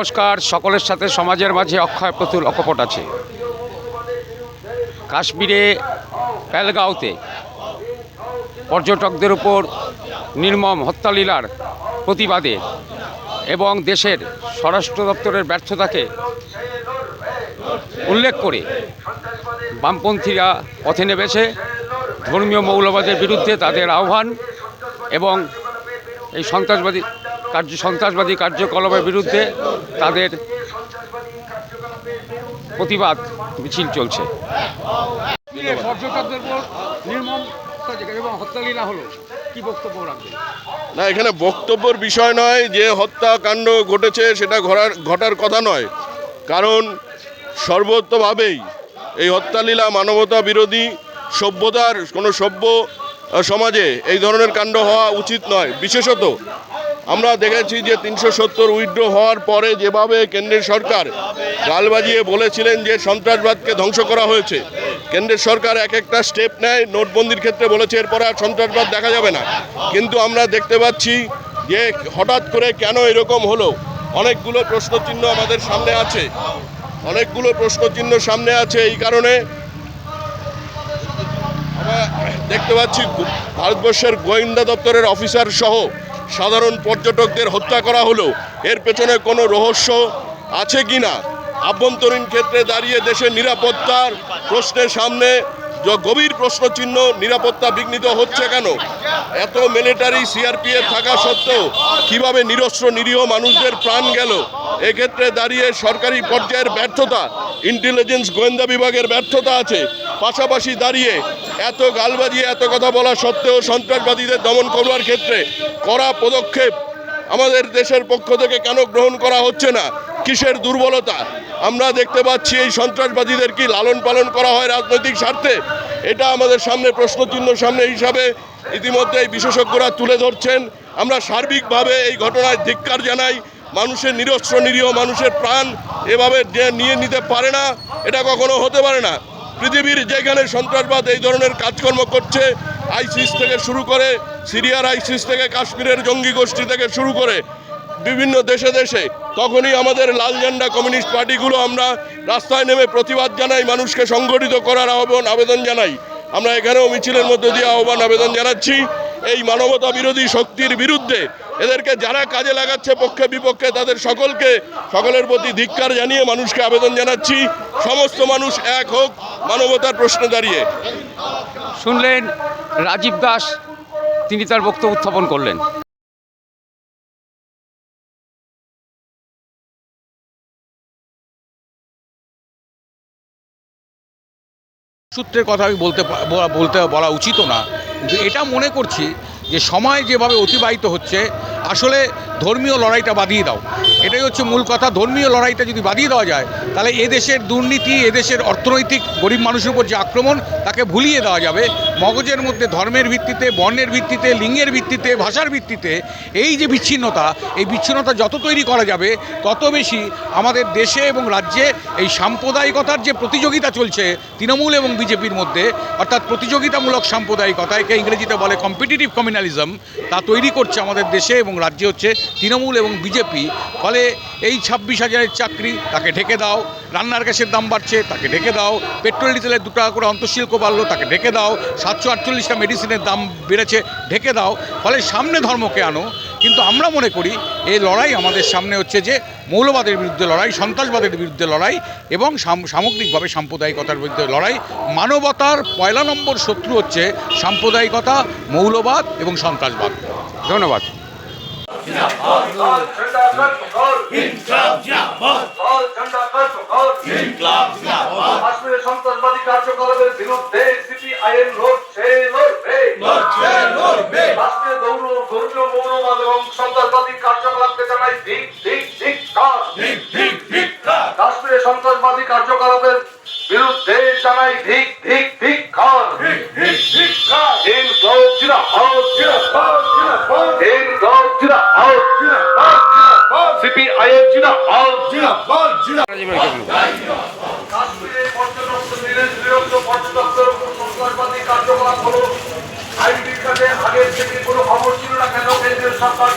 নমস্কার, সকলের সাথে সমাজের মাঝে অক্ষয় প্রতুল অকপট আছে। কাশ্মীরে প্যালগাঁওতে পর্যটকদের উপর নির্মম হত্যালীলার প্রতিবাদে এবং দেশের স্বরাষ্ট্র দপ্তরের ব্যর্থতাকে উল্লেখ করে বামপন্থীরা পথে নেমেছে। ধর্মীয় মৌলবাদের বিরুদ্ধে তাদের আহ্বান এবং এই সন্ত্রাসবাদী কার্য সন্ত্রাসবাদী কার্যকলাপের বিরুদ্ধে তাদের প্রতিবাদ মিছিল চলছে। পর্যটকদের উপর নির্মম এবং হত্যালীলা হলো। কি বক্তব্য রাখবেন? না এখানে বক্তব্যের বিষয় নয় যে হত্যাকাণ্ড ঘটেছে সেটা ঘটার ঘটার কথা নয়। কারণ সর্বতভাবেই এই হত্যালীলা মানবতা বিরোধী সভ্যতার কোনো সভ্য সমাজে এই ধরনের কাণ্ড হওয়া উচিত নয়। বিশেষত আমরা দেখেছি যে তিনশো সত্তর উইড্রো হওয়ার পরে যেভাবে কেন্দ্রের সরকার গাল বাজিয়ে বলেছিলেন যে সন্ত্রাসবাদকে ধ্বংস করা হয়েছে, কেন্দ্রের সরকার এক একটা স্টেপ নেয়, নোটবন্দির ক্ষেত্রে বলেছে, এরপরে আর সন্ত্রাসবাদ দেখা যাবে না। কিন্তু আমরা দেখতে পাচ্ছি যে হঠাৎ করে কেন এরকম হলো? অনেকগুলো প্রশ্নচিহ্ন আমাদের সামনে আছে। অনেকগুলো প্রশ্নচিহ্ন সামনে আছে এই কারণে দেখতে পাচ্ছি ভারতবর্ষের গোয়েন্দা দপ্তরের অফিসার সহ সাধারণ পর্যটকদের হত্যা করা হলো। এর পেছনে কোনো রহস্য আছে কি না আভ্যন্তরীণ ক্ষেত্রে দাঁড়িয়ে দেশের নিরাপত্তার প্রশ্নের সামনে গভীর প্রশ্নচিহ্ন নিরাপত্তা বিঘ্নিত হচ্ছে কেন? এত মিলিটারি সিআরপিএফ থাকা সত্ত্বেও কীভাবে নিরস্ত্র নিরীহ মানুষদের প্রাণ গেল? এক্ষেত্রে দাঁড়িয়ে সরকারি পর্যায়ের ব্যর্থতা ইন্টেলিজেন্স গোয়েন্দা বিভাগের ব্যর্থতা আছে। পাশাপাশি দাঁড়িয়ে এত গালবাজি এত কথা বলা সত্ত্বেও সন্ত্রাসবাদীদের দমন করবার ক্ষেত্রে কড়া পদক্ষেপ আমাদের দেশের পক্ষ থেকে কেন গ্রহণ করা হচ্ছে না? কিসের দুর্বলতা? আমরা দেখতে পাচ্ছি এই সন্ত্রাসবাদীদের কি লালন পালন করা হয় রাজনৈতিক স্বার্থে? এটা আমাদের সামনে প্রশ্নচিহ্ন সামনে হিসাবে ইতিমধ্যে এই বিশেষজ্ঞরা তুলে ধরছেন। আমরা সার্বিকভাবে এই ঘটনায় ধিক্কার জানাই। মানুষের নিরস্ত্র, নিরীহ মানুষের প্রাণ এভাবে নিয়ে নিতে পারে না, এটা কখনো হতে পারে না। পৃথিবীর যেখানে সন্ত্রাসবাদ এই ধরনের কাজকর্ম করছে, আইসিস থেকে শুরু করে সিরিয়ার আইসিস থেকে কাশ্মীরের জঙ্গি গোষ্ঠী থেকে শুরু করে বিভিন্ন দেশে দেশে, তখনই আমাদের লাল ঝান্ডা কমিউনিস্ট পার্টিগুলো আমরা রাস্তায় নেমে প্রতিবাদ জানাই, মানুষকে সংগঠিত করার আহ্বান, আবেদন জানাই। আমরা এখানেও মিছিলের মধ্যে দিয়ে আহ্বান, আবেদন জানাচ্ছি। এই মানবতা বিরোধী শক্তির বিরুদ্ধে এদেরকে যারা কাজে লাগাচ্ছে পক্ষে বিপক্ষে তাদের সকলকে সকলের প্রতি ধিক্কার জানিয়ে মানুষকে আবেদন জানাচ্ছি। সমস্ত মানুষ এক হোক মানবতার প্রশ্নে দাঁড়িয়ে। শুনলেন রাজীব দাস তিনি তার বক্তব্য উত্থাপন করলেন। সূত্রের কথা আমি বলতে বলতে বলা উচিত না। কিন্তু এটা মনে করছি যে সময় যেভাবে অতিবাহিত হচ্ছে, আসলে ধর্মীয় লড়াইটা বাদিয়ে দাও। এটাই হচ্ছে মূল কথা। ধর্মীয় লড়াইটা যদি বাদিয়ে দেওয়া যায়, তাহলে এদেশের দুর্নীতি, এদেশের অর্থনৈতিক গরিব মানুষের উপর যে আক্রমণ, তাকে ভুলিয়ে দেওয়া যাবে। মগজের মধ্যে ধর্মের ভিত্তিতে, বর্ণের ভিত্তিতে, লিঙ্গের ভিত্তিতে, ভাষার ভিত্তিতে, এই যে বিচ্ছিন্নতা, এই বিচ্ছিন্নতা যত তৈরি করা যাবে, তত বেশি আমাদের দেশে এবং রাজ্যে এই সাম্প্রদায়িকতার যে প্রতিযোগিতা চলছে তৃণমূল এবং বিজেপির মধ্যে, অর্থাৎ প্রতিযোগিতামূলক সাম্প্রদায়িকতা একে ইংরেজিতে বলে কম্পিটিটিভ কমিউনালিজম তা তৈরি করছে আমাদের দেশে এবং রাজ্যে হচ্ছে তৃণমূল এবং বিজেপি। ফলে এই ছাব্বিশ হাজারের চাকরি, তাকে ঢেকে দাও। রান্নার গ্যাসের দাম বাড়ছে, তাকে ঢেকে দাও। পেট্রোল ডিজেলের দু টাকা করে অন্তঃশিল্প বাড়লো, তাকে ঢেকে দাও। সাতশো আটচল্লিশটা মেডিসিনের দাম বেড়েছে, ঢেকে দাও। ফলে সামনে ধর্মকে আনো। কিন্তু আমরা মনে করি, এই লড়াই আমাদের সামনে হচ্ছে যে, মৌলবাদের বিরুদ্ধে লড়াই, সন্ত্রাসবাদের বিরুদ্ধে লড়াই এবং সাম- সামগ্রিকভাবে সাম্প্রদায়িকতার বিরুদ্ধে লড়াই। মানবতার পয়লা নম্বর শত্রু হচ্ছে সাম্প্রদায়িকতা, মৌলবাদ এবং সন্ত্রাসবাদ। ধন্যবাদ। সন্ত্রাসবাদী কার্যকলাপের বিরুদ্ধে সিপিআইএম লড়ছে সেই লড়ছে কার্যকলাপের বিরুদ্ধে জানাই সিপিআইএম কাশ্মীরে নিরস্ত্র পর্যটকদের উপর সন্ত্রাসবাদী কার্যকলাপ হলো। আইন বিজ্ঞানে আগের থেকে কোনো খবর ছিল না কেন কেন্দ্রীয় সরকার